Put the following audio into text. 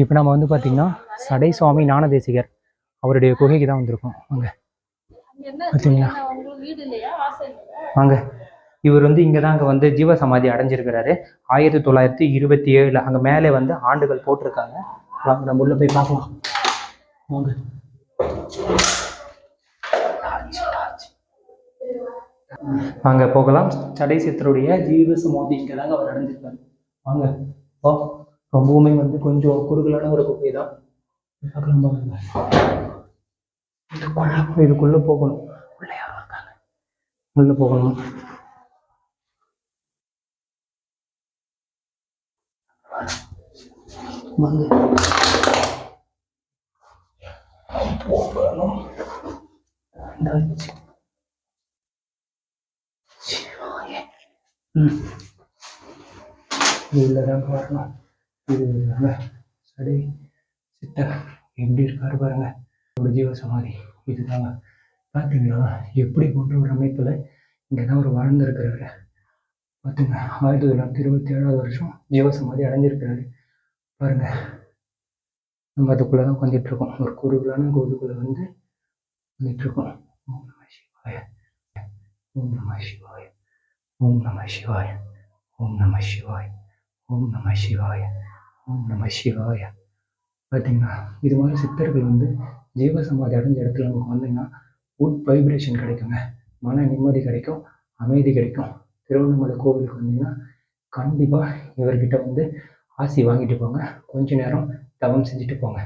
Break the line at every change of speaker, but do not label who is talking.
இப்போ நம்ம வந்து பார்த்தீங்கன்னா சடை சுவாமி ஞானதேசிகர் அவருடைய குகைக்கு தான் வந்திருக்கோம். வாங்க. பார்த்தீங்களா வாங்க. இவர் வந்து இங்கே தான் அங்கே வந்து ஜீவ சமாதி அடைஞ்சிருக்கிறாரு. ஆயிரத்தி தொள்ளாயிரத்தி இருபத்தி ஏழில் அங்கே மேலே வந்து ஆண்டுகள் போட்டிருக்காங்க. வாங்க நம்ம உள்ள போய் பார்க்கலாம் வாங்க. வாங்க போகலாம். சடை சித்தருடைய ஜீவ சமாதி இங்கே தாங்க அவர் அடைஞ்சிருக்காரு. வாங்க ஓ ரொம்பவுமே வந்து கொஞ்சம் குறுகலான ஒரு குகை தான் பார்க்கலாம் பாருங்க. இதுக்குள்ள போகணும். உள்ள யாரும் இருக்காங்க உள்ள போகணும். வாங்க. போகணும். ம். தான் வரணும் இது இல்லைங்க சடை எப்படி இருக்காரு பாருங்க. ஒரு ஜீவ சமாதி இதுதாங்க. பார்த்தீங்கன்னா எப்படி போன்ற ஒரு அமைப்பில் இங்கே தான் அவர் வாழ்ந்திருக்கிறாரு. பார்த்துங்க ஆயிரத்தி தொள்ளாயிரத்தி இருபத்தி ஏழாவது வருஷம் ஜீவ சமாதி அடைஞ்சிருக்கிறாரு. பாருங்க. நம்ம அதுக்குள்ளே தான் உட்காந்துட்டு இருக்கோம் ஒரு குறுகலான கோதுக்குள்ளே வந்து வந்துட்டு இருக்கோம் ஓம் நம சிவாய. ஓம் நம சிவாய. ஓம் நம சிவாய. ஓம் நம சிவாய. ஓம் நம சிவாய. ஓம் நம சிவாய. பார்த்தீங்கன்னா இது மாதிரி சித்தர்கள் வந்து ஜீவ சமாதி அடைஞ்ச இடத்துல நமக்கு வந்தீங்கன்னா உட் வைப்ரேஷன் கிடைக்குங்க. மன நிம்மதி கிடைக்கும் அமைதி கிடைக்கும். திருவண்ணாமலை கோவிலுக்கு வந்தீங்கன்னா கண்டிப்பாக இவர்கிட்ட வந்து ஆசி வாங்கிட்டு போங்க. கொஞ்ச நேரம் தவம் செஞ்சுட்டு போங்க.